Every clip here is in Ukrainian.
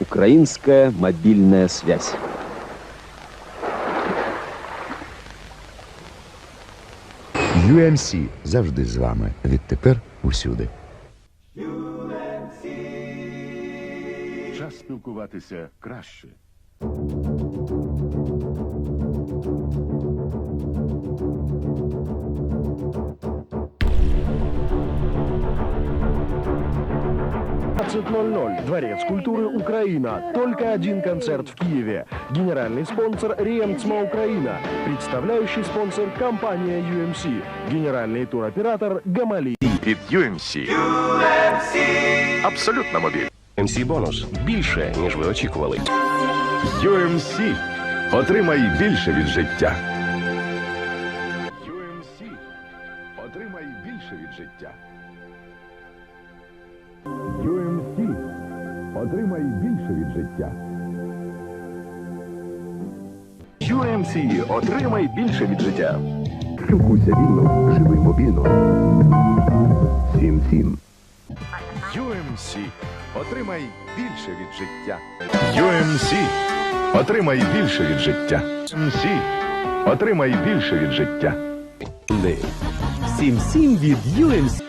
Украинская мобильная связь. UMC завжди з вами. Відтепер усюди. Час спілкуватися краще. Дворец культуры Украина. Только один концерт в Киеве. Генеральный спонсор Риемцма Украина. Представляющий спонсор компания UMC. Генеральный туроператор Гамали. Від UMC. Абсолютно мобіль. MC бонус більше, ніж ви очікували. UMC. Отримай більше від життя. UMC. Отримай більше від життя. Спілкуйся вільно, живи мобільно. 7-7. UMC. Отримай більше від життя. UMC. Отримай більше від життя. UMC. Отримай більше від життя. Сім-сім від UMC.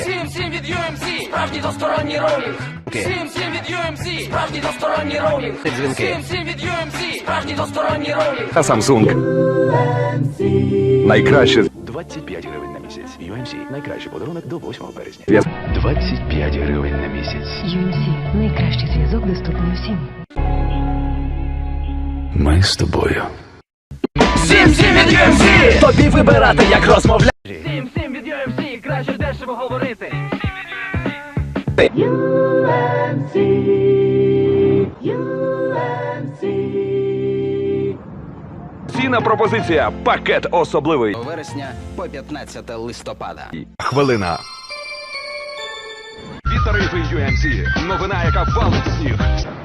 Всім всім від UMC, справжній двосторонній роумінг. Всім всім від UMC, справжній двосторонній роумінг. Всім всім від UMC, справжній двосторонній роумінг. Та Samsung. Найкраще 25 гривень на місяць. UMC. Найкращий подарунок до 8 березня. 25 гривень на місяць. UMC – найкращий зв'язок доступний усім. Ми з тобою. Всім всім від UMC! Тобі вибирати, як розмовляти. Ціна пропозиція. Пакет особливий. вересня по 15 листопада. Хвилина. Від тарифи UMC. Новина, яка валить сніг.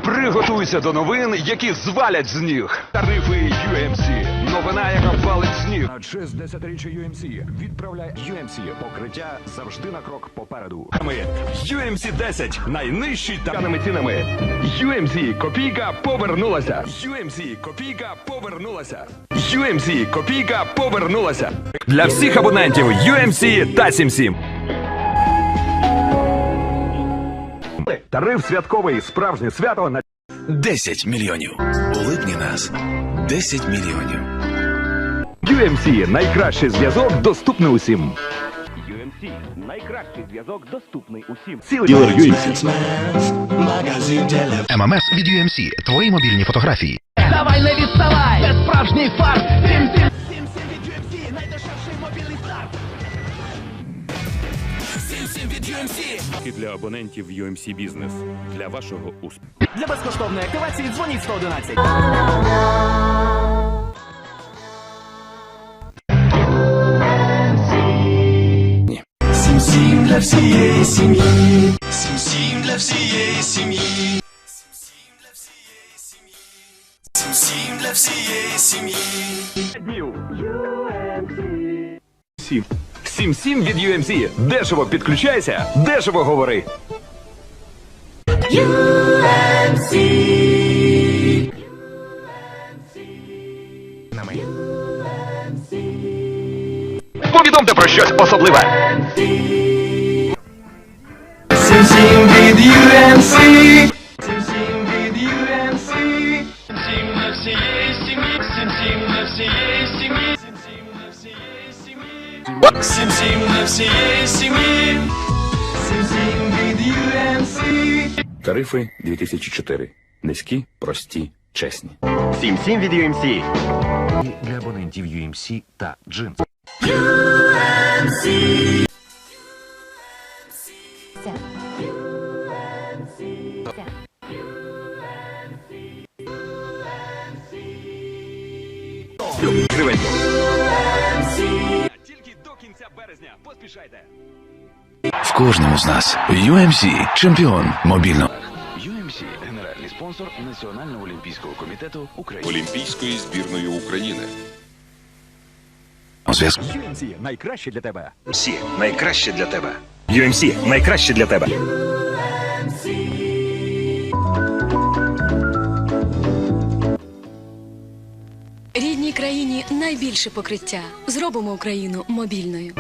Приготуйся до новин, які звалять з ніг. Тарифи UMC. Новина, яка валить сніг. На честь 10-річчя UMC. Відправляй UMC. Покриття завжди на крок попереду. Ми UMC 10. Найнижчі таними цінами. UMC копійка повернулася. UMC копійка повернулася. UMC копійка повернулася. Для всіх абонентів UMC та 77. Тариф святковий. Справжнє свято на 10 мільйонів. У липні нас 10 мільйонів. UMC. Найкращий зв'язок доступний усім. UMC. Найкращий зв'язок доступний усім. Цілий UMC. ММС від UMC. Твої мобільні фотографії. Давай не відставай! Це справжній фарт! UMC! і для абонентів UMC Business. Для вашого успіху. Для безкоштовної активації дзвоніть 111. Сім сім для всієї сім'ї. Сім сім для всієї сім'ї. Сім сім для всієї сім'ї. Сім. Сім сім від UMC. Дешево підключайся, дешево говори. Повідомте про щось особливе. Сім сім від UMC. Сім сім від UMC. Сім для всієї сім'ї. Сім сім для всієї Сім сім для всієї сім'ї. Сім сім від UMC. Тарифи 2004. Низькі, прості, чесні. Для абонентів UMC та Джинс. Гривень. Березня. Поспішайте. В кожному з нас UMC – чемпіон мобільного. UMC – генеральний спонсор Національного олімпійського комітету України. Олімпійської збірної України. Зв'язку. UMC найкраще для тебе. UMC – найкраще для тебе. UMC – найкраще для тебе. Україні найбільше покриття. Зробимо Україну мобільною.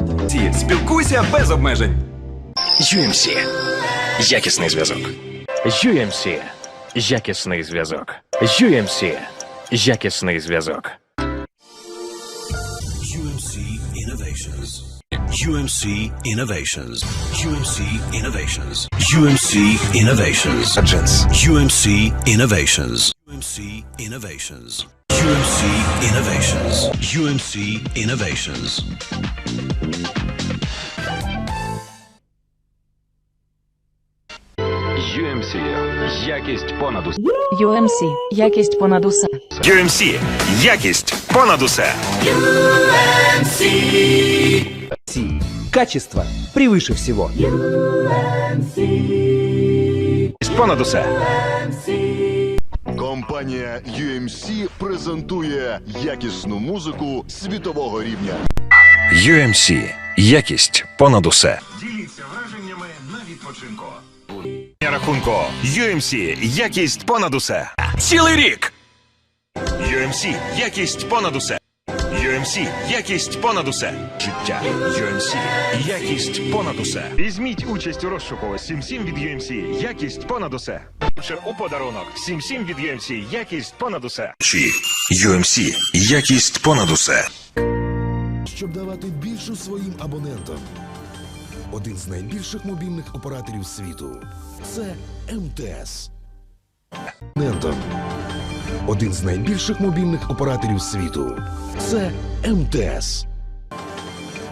Спілкуйся без обмежень. UMC. Якісний зв'язок. UMC. Якісний зв'язок. UMC. Якісний зв'язок. UMC Innovations. UMC Innovations. UMC Innovations. UMC Innovations. UMC Innovations. UMC Innovations. UMC Innovations. UMC Innovations. UMC. Якість понад усе. UMC. Якість понад усе. UMC. Якість понад усе. Качество превыше всего. Понад усе. Компанія UMC презентує якісну музику світового рівня. UMC. Якість понад усе. Діліться враженнями на відпочинку. На рахунку. UMC. Якість понад усе. Цілий рік. UMC. Якість понад усе. UMC. Якість понад усе. Життя. UMC. Якість понад усе. Візьміть участь у розшуку 7-7 від UMC. Якість понад усе. Ще у подарунок. 7-7 від UMC. Якість понад усе. UMC. Якість понад усе. Щоб давати більше своїм абонентам. Один з найбільших мобільних операторів світу це МТС. Абонентам. Один з найбільших мобільних операторів світу це МТС.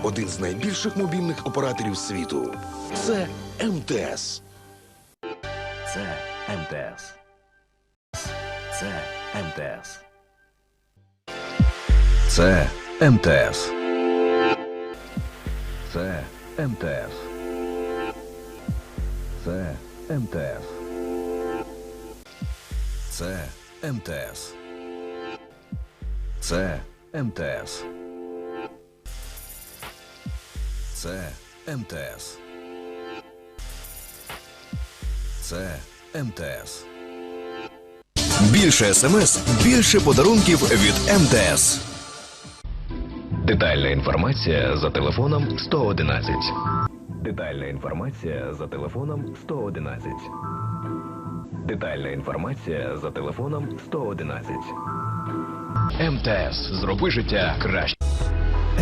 Один з найбільших мобільних операторів світу це МТС. Це МТС. Це МТС. Це МТС. Це МТС. Це МТС. Це МТС. Це МТС. Це МТС. Це МТС. Більше смс, більше подарунків від МТС. Детальна інформація за телефоном 111. Детальна інформація за телефоном 111. Детальна інформація за телефоном 111. МТС. Зроби життя краще.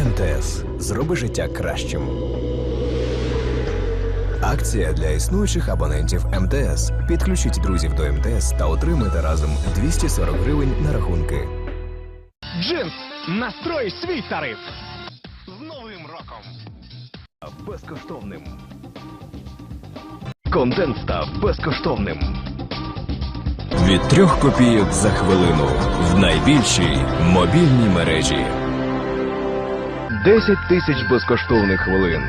МТС. Зроби життя кращим. Акція для існуючих абонентів МТС. Підключіть друзів до МТС та отримайте разом 240 гривень на рахунки. Джинс. Настрой свій тариф. З Новим роком. безкоштовним. Контент став безкоштовним. Від трьох копійок за хвилину в найбільшій мобільній мережі. 10 тисяч безкоштовних хвилин.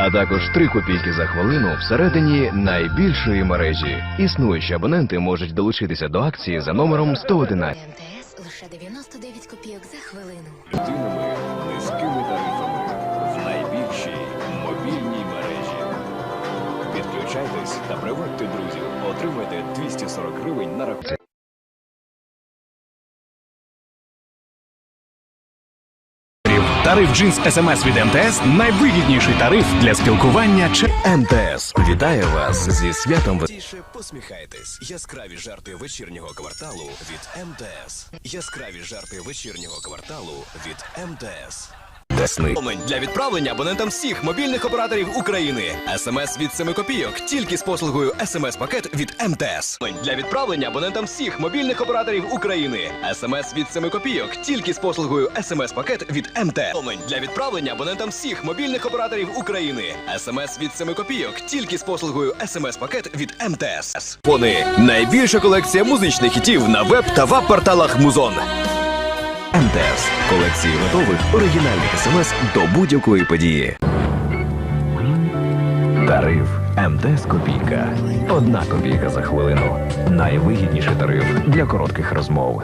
А також 3 копійки за хвилину всередині найбільшої мережі. Існуючі абоненти можуть долучитися до акції за номером 111. МТС лише 99 копійок за хвилину. єдиними низькими тарифами в найбільшій мобільній мережі. Підключайтесь та приводьте друзів. Отримайте 240 гривень на рахунок. Тариф Джинс СМС від МТС найвигідніший тариф для спілкування чи МТС вітає вас зі святом. Тіше посміхайтесь. Яскраві жарти вечірнього кварталу від МТС. Яскраві жарти вечірнього кварталу від МТС. Момент для відправлення абонентам всіх мобільних операторів України. СМС від 7 копійок тільки з послугою СМС-пакет від МТС. Для відправлення абонентам всіх мобільних операторів України. СМС від 7 копійок тільки з послугою СМС-пакет від МТС. Для відправлення абонентам всіх мобільних операторів України. СМС від 7 копійок тільки з послугою СМС-пакет від МТС. Вони найбільша колекція музичних хітів на веб та веб-порталах Музон. МТС. Колекції готових оригінальних смс до будь-якої події. Тариф МТС Копійка. Одна копійка за хвилину. Найвигідніший тариф для коротких розмов.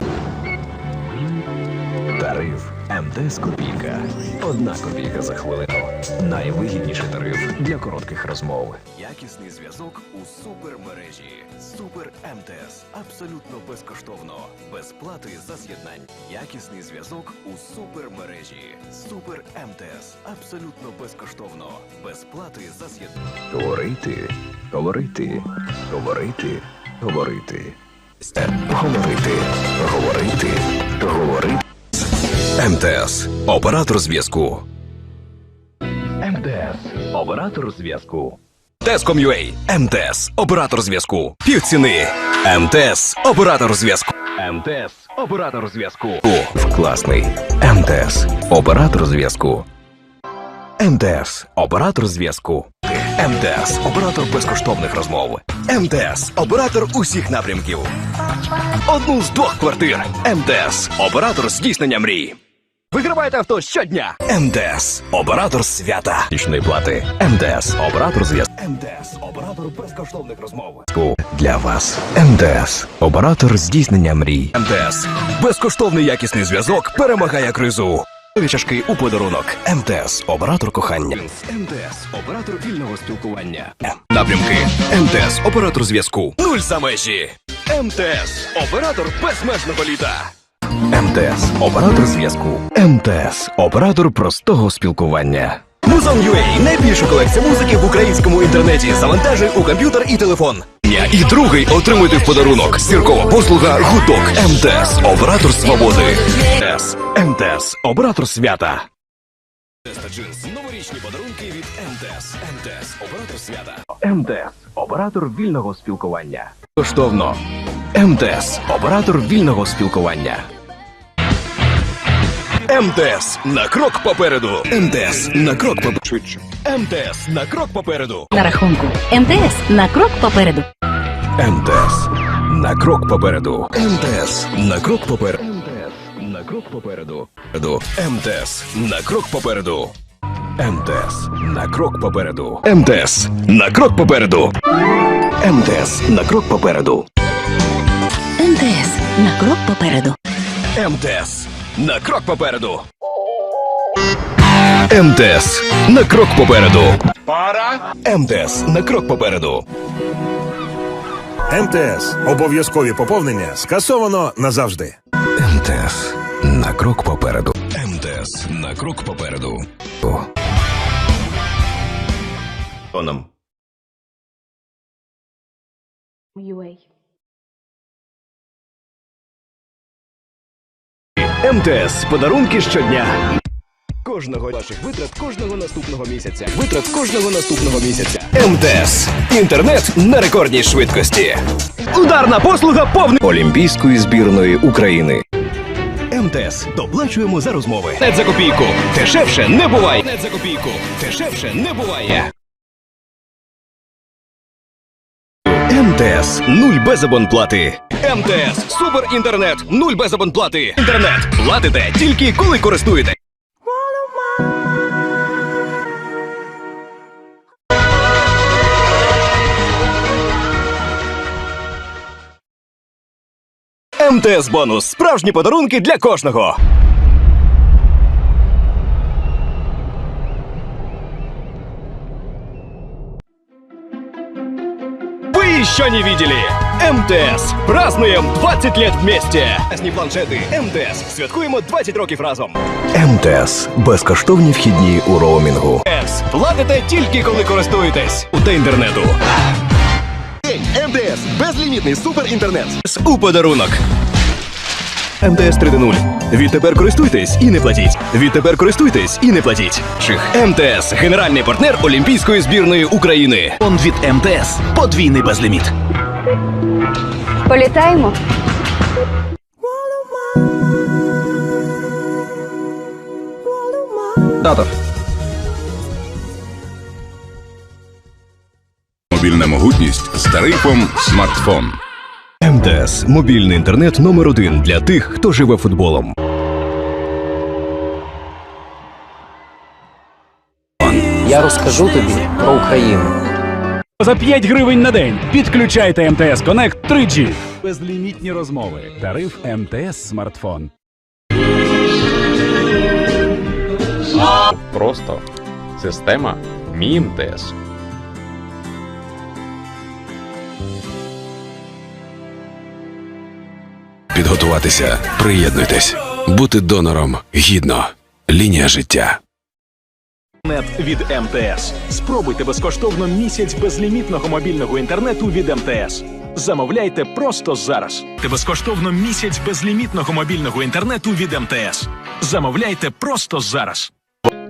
Тариф МТС Копійка. Одна копійка за хвилину. Найвигідніший тариф для коротких розмов. Якісний зв'язок у супермережі. Супер МТС. Абсолютно безкоштовно. Без плати за з'єднань. Якісний зв'язок у супермережі. Супер МТС. Абсолютно безкоштовно. Без плати за з'єднання. Говорити, говорити, говорити, говорити. Говорити, говорити, говорити. МТС. Оператор зв'язку. МТС. Оператор зв'язку. Теском.ua. МТС. Оператор зв'язку. Півціни. МТС. Оператор зв'язку. МТС. Оператор зв'язку. О, класний. МТС. Оператор зв'язку. МТС. Оператор зв'язку. МТС. Оператор безкоштовних розмов. МТС. Оператор усіх напрямків. Одну з двох квартир. МТС. Оператор здійснення мрій. Вигравайте авто щодня. МТС. Оператор свята. Річної плати. МТС. Оператор зв'язку. МТС. Оператор безкоштовних розмов. Для вас. МТС. Оператор здійснення мрій. МТС. Безкоштовний якісний зв'язок перемагає кризу. Нові чашки у подарунок. МТС. Оператор кохання. МТС. Оператор вільного спілкування. Напрямки. МТС. Оператор зв'язку. Нуль за межі. МТС. Оператор безмежного літа. МТС. Оператор зв'язку. МТС. Оператор простого спілкування. Музон.ua – найбільша колекція музики в українському інтернеті. Завантажуй у комп'ютер і телефон. І другий отримуйте в подарунок. Зіркова послуга Гудок. МТС. Оператор свободи. МТС. МТС. Оператор свята. Теста джинс. Новорічні подарунки від МТС. МТС. Оператор свята. МТС. Оператор вільного спілкування. Коштовно. МТС. Оператор вільного спілкування. МТС на крок попереду. МТС на крок попереду. МТС на крок попереду. На рахунку МТС на крок попереду. МТС на крок попереду. МТС на крок попереду. МТС на крок попереду. МТС на крок попереду. МТС на крок попереду. МТС на крок попереду. МТС на крок попереду. МТС на крок попереду. МТС на крок попереду. МТС на крок попереду. Пара. МТС на крок попереду. МТС. Обов'язкові поповнення скасовано назавжди. МТС на крок попереду. МТС на крок попереду. О. Оном. МТС подарунки щодня. Кожного ваших витрат кожного наступного місяця. Витрат кожного наступного місяця. МТС. Інтернет на рекордній швидкості. Ударна послуга повни Олімпійської збірної України. МТС. Доплачуємо за розмови. Нет за копійку. Дешевше не буває. Нет за копійку. Дешевше не буває. МТС. Нуль без абонплати. МТС. Супер інтернет. Нуль без абонплати. Інтернет. Платите тільки коли користуєте. МТС бонус. Справжні подарунки для кожного. Еще не видели? МТС. Празднуем 20 лет вместе. Сні планшети. МТС. Святкуємо 20 років разом. МТС. Безкоштовні вхідні у роумінгу. МТС. Платите тільки коли користуєтесь. Та інтернету. МТС. Безлімітний суперінтернет. У подарунок. МТС 3.0. Відтепер користуйтесь і не платіть. Відтепер користуйтесь і не платіть. Чих. МТС. Генеральний партнер Олімпійської збірної України. Он від МТС. Подвійний безліміт. Політаємо. Тато. Мобільна могутність з тарифом смартфон. МТС. Мобільний інтернет номер один для тих, хто живе футболом. Я розкажу тобі про Україну. За 5 гривень на день підключайте МТС Connect 3G. Безлімітні розмови. Тариф МТС смартфон. Просто система Мій МТС. Підготуватися, приєднуйтесь, бути донором гідно. Лінія життя. Нет від МТС. Спробуйте безкоштовно місяць безлімітного мобільного інтернету від МТС. Замовляйте просто зараз. Та безкоштовно місяць безлімітного мобільного інтернету від МТС. Замовляйте просто зараз.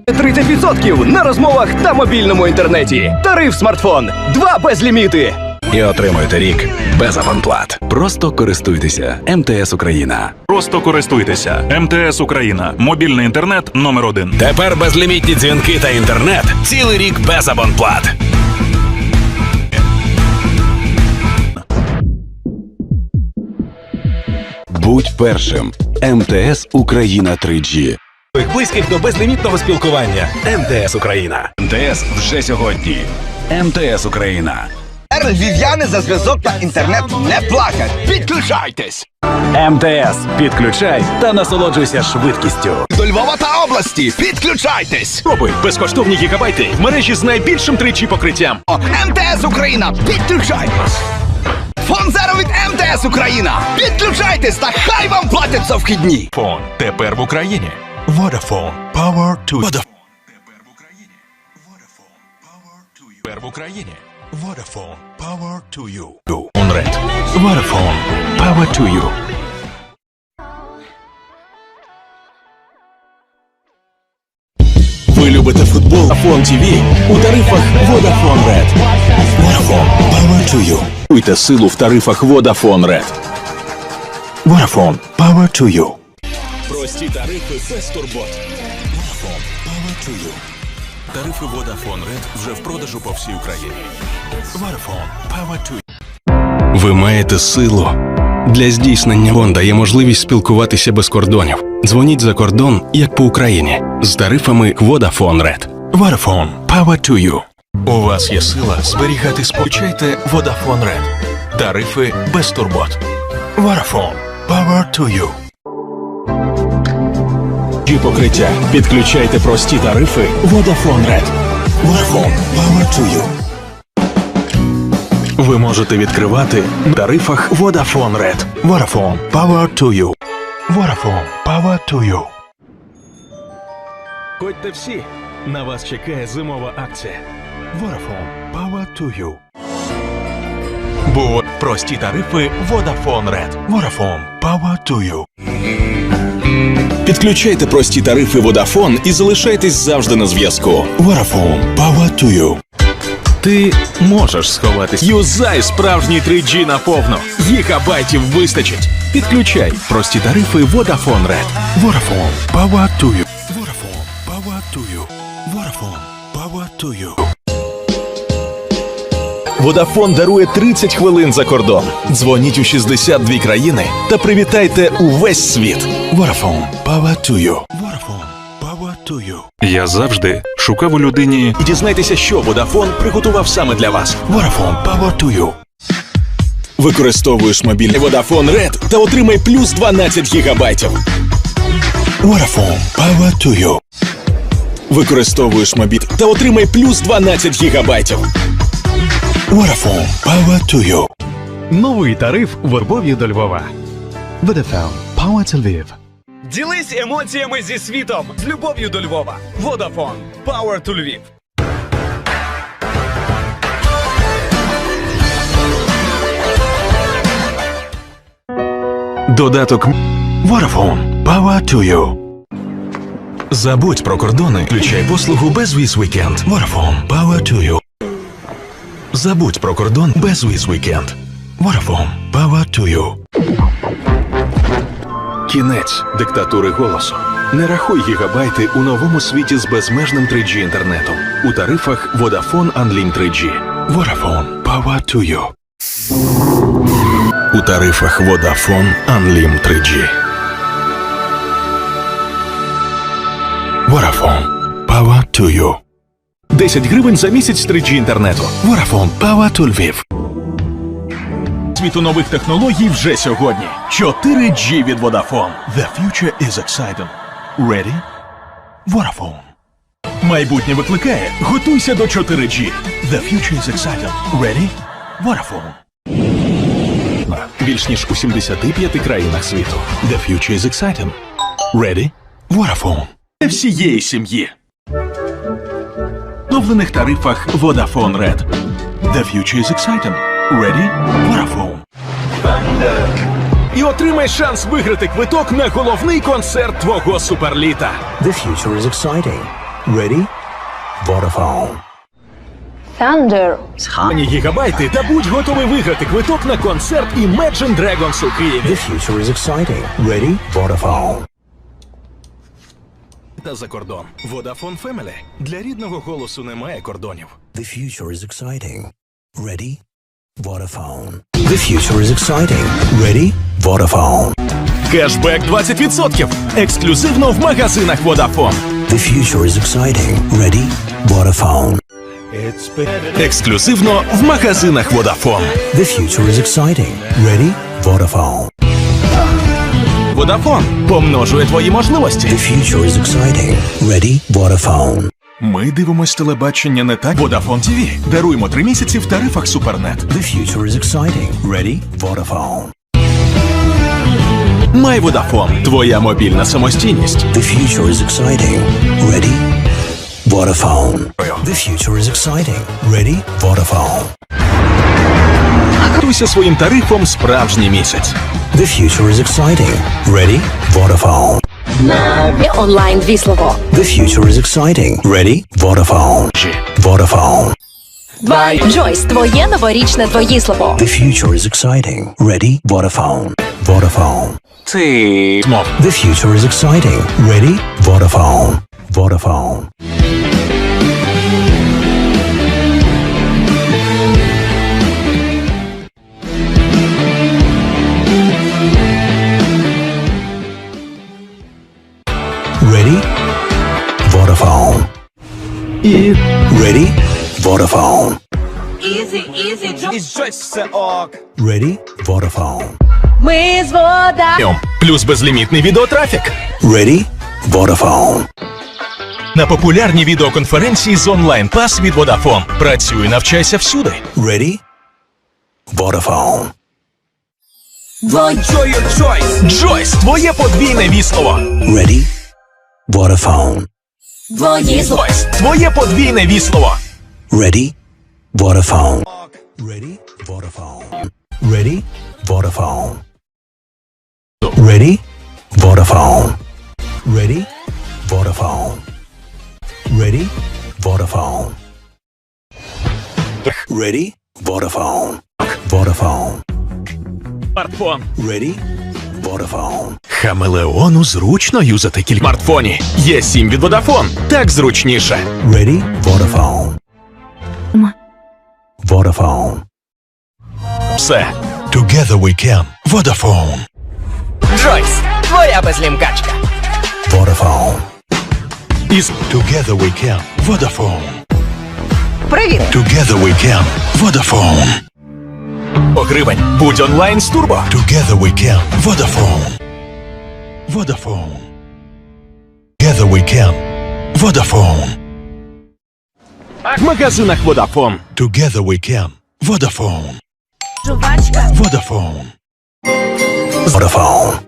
30% на розмовах та мобільному інтернеті. Тариф смартфон. Два безліміти. І отримуйте рік без абонплат. Просто користуйтеся. МТС Україна. Просто користуйтеся. МТС Україна. Мобільний інтернет номер один. Тепер безлімітні дзвінки та інтернет. Цілий рік без абонплат. Будь першим. МТС Україна 3G. Близьких до безлімітного спілкування. МТС Україна. МТС вже сьогодні. МТС Україна. Львів'яни за зв'язок та інтернет не платять. Підключайтесь! МТС. Підключай та насолоджуйся швидкістю. До Львова та області. Підключайтесь! Спробуй безкоштовні гігабайти в мережі з найбільшим 3G покриттям. МТС Україна! Підключайтесь! Фон Зеро від МТС Україна! Підключайтесь та хай вам платять за вхідні! Фон тепер в Україні. Vodafone. Power to you. Тепер в Україні. Vodafone. Power to you. Unred. Vodafone. Power to you. Ви любите футбол Vodafone TV у тарифах Vodafone Red. Vodafone. Power to you. Чуйте силу в тарифах Vodafone Red. Vodafone. Power to you. Прості тарифи без турбот. Vodafone. Power to you. Тарифи Vodafone Red вже в продажу по всій Україні. Vodafone. Power to. Ви маєте силу. Для здійснення фон дає можливість спілкуватися без кордонів. Дзвоніть за кордон, як по Україні, з тарифами Vodafone Red. Vodafone. Power to you. У вас є сила зберігати сполучайте Vodafone Red. Тарифи без турбот. Vodafone. Power to you. Ді покриття. Підключайте прості тарифи Vodafone Red. Vodafone. Power to you. Ви можете відкривати на тарифах Vodafone Red. Vodafone. Power to you. Vodafone. Power to you. Ходьте всі. На вас чекає зимова акція. Vodafone. Power to you. Бо прості тарифи Vodafone Red. Vodafone. Power to you. Підключайте прості тарифи Vodafone і залишайтесь завжди на зв'язку. Vodafone. Power to you. Ти можеш сховатись. Юзай справжній 3G наповну. Гігабайтів вистачить. Підключай прості тарифи Vodafone Red. Vodafone. Power to you. Водафон дарує 30 хвилин за кордон. Дзвоніть у 62 країни та привітайте увесь світ. Vodafone. Power to you. Vodafone. Power to you. Я завжди шукав у людині І дізнайтеся, що Vodafone приготував саме для вас. Vodafone Power to you. Використовуєш мобільний Vodafone Red та отримай плюс 12 гігабайтів. Vodafone Power to you. Використовуєш мобіт та отримай плюс 12 гігабайтів. Vodafone Power to you. Новий тариф в Вербові до Львова. Vodafone Power to Lviv. Ділись емоціями зі світом з любов'ю до Львова. Vodafone. Power to Lviv. Додаток Vodafone Power to you. Забудь про кордони. Включай послугу Безвіз Вікенд. Vodafone Power to you. Забудь про кордон Безвіз Вікенд. Vodafone Power to you. Кінець диктатури голосу. Не рахуй гігабайти у новому світі з безмежним 3G інтернетом. У тарифах Vodafone Unlim 3G. Vodafone Power to you. У тарифах Vodafone Unlim 3G. Vodafone Power to you. 10 гривень за місяць 3G інтернету. Power to Lviv. Світу нових технологій вже сьогодні. 4G від Vodafone. The future is exciting. Ready? Vodafone. Майбутнє викликає. Готуйся до 4G. The future is exciting. Ready? Vodafone. Більш ніж у 75 країнах світу. The future is exciting. Ready? Vodafone. Для всієї сім'ї. В тарифах Vodafone Red. The future is exciting. Ready? Vodafone. І отримай шанс виграти квиток на головний концерт твого суперліта. The future is exciting. Ready? Vodafone. Thunder. Схані гігабайти та будь готовий виграти квиток на концерт Imagine Dragons у Києві. The future is exciting. Ready? Vodafone. Та за кордон. Vodafone Family. Для рідного голосу немає кордонів. The future is exciting. Ready? Vodafone. The future is exciting. Ready? Vodafone. Кешбек 20%. Ексклюзивно в магазинах Vodafone. The future is exciting. Ready? Vodafone. Ексклюзивно в магазинах Vodafone. The future is exciting. Ready? Vodafone. Vodafone помножує твої можливості. The future is exciting. Ready? Vodafone. Ми дивимось телебачення не так. Vodafone TV. Даруємо три місяці в тарифах Супернет. The future is exciting. Ready? Vodafone. Май Vodafone. Твоя мобільна самостійність. The future is exciting. Ready? Vodafone. The future is exciting. Ready? Vodafone. Готуйся своїм тарифом справжній місяць. The future is exciting. Ready? Vodafone. Онлайн віслово. The future is exciting. Ready? Vodafone. Vodafone. Джойс, твоє новорічне двоїслово. The future is exciting. Ready? Vodafone. Vodafone. Ти мов. The future is exciting. Ready? Vodafone. Vodafone. Ready? Vodafone. Ready? Vodafone. Easy, easy, щось все ок. Ready? Vodafone. Ми з вода. Плюс безлімітний відеотрафік. Ready? Vodafone. На популярні відеоконференції з онлайн пас від Vodafone. Працюй, навчайся всюди. Ready? Vodafone. Enjoy your choice. Джойс, твоє подвійне віслово. Ready? Vodafone. Двоїслово. Джойс, твоє подвійне віслово. Ready? Vodafone. Ready? Vodafone. Ready? Vodafone. Ready? Vodafone. Ready? Vodafone. Ready? Vodafone. Ready? Vodafone. Vodafone. Смартфон. Ready? Vodafone. Хамелеону зручно юзати кілька смартфоні. Є 7 від Vodafone. Так зручніше. Ready? Vodafone. Vodafone. Все. Together we can. Vodafone. Джойс, твоя безлімкачка. Vodafone. Із Together we can. Vodafone. Привіт. Together we can. Vodafone. по гривень. Будь онлайн з турбо. Together we can. Vodafone. Vodafone. Together we can. Vodafone. В магазинах Vodafone. Together we can. Vodafone. Жувачка. Vodafone. Vodafone.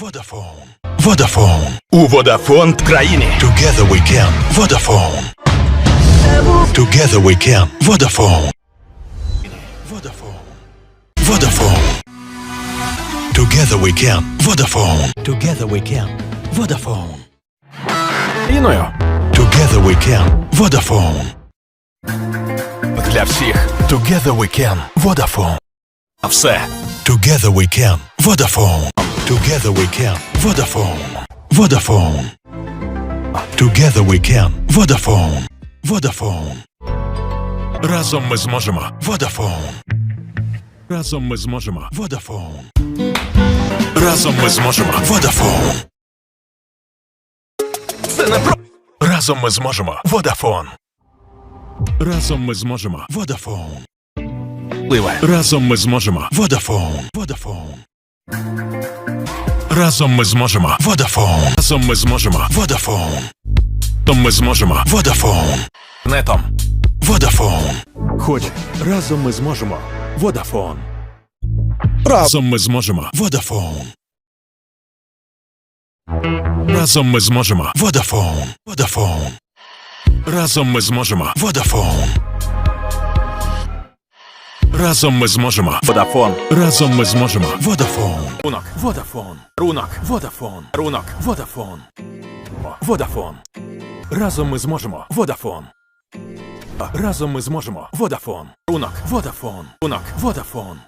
Vodafone. Vodafone. У Vodafone в країні. Together we can. Vodafone. Together we can. Vodafone. Vodafone. Vodafone. Together we can. Vodafone. Together we can. Vodafone. Іною. Together we can. Vodafone. Для всіх. Together we can. Vodafone. А все. Together we can. Vodafone. Together we can. Vodafone. Vodafone. Together we can. Vodafone. Vodafone. Разом ми зможемо. Vodafone. Разом ми зможемо. Vodafone. Разом ми зможемо. Vodafone. Це не про. Разом ми зможемо. Vodafone. Разом ми зможемо. Vodafone. Ливе. Разом ми зможемо. Vodafone. Vodafone. Разом ми зможемо. Vodafone. Разом ми зможемо. Vodafone. То ми зможемо. Водафон. Нетом. Водафон. Хоч разом ми зможемо. Водафон. Разом ми зможемо. Водафон. Разом ми зможемо. Водафон. Водафон. Разом ми зможемо. Водафон. Разом ми зможемо. Водафон. Разом ми зможемо. Водафон. Рунок. Водафон. Рунок. Водафон. Рунок. Водафон. Водафон. Разом ми зможемо. Водафон. Разом ми зможемо. Водафон. Рунок. Водафон. Рунок. Водафон.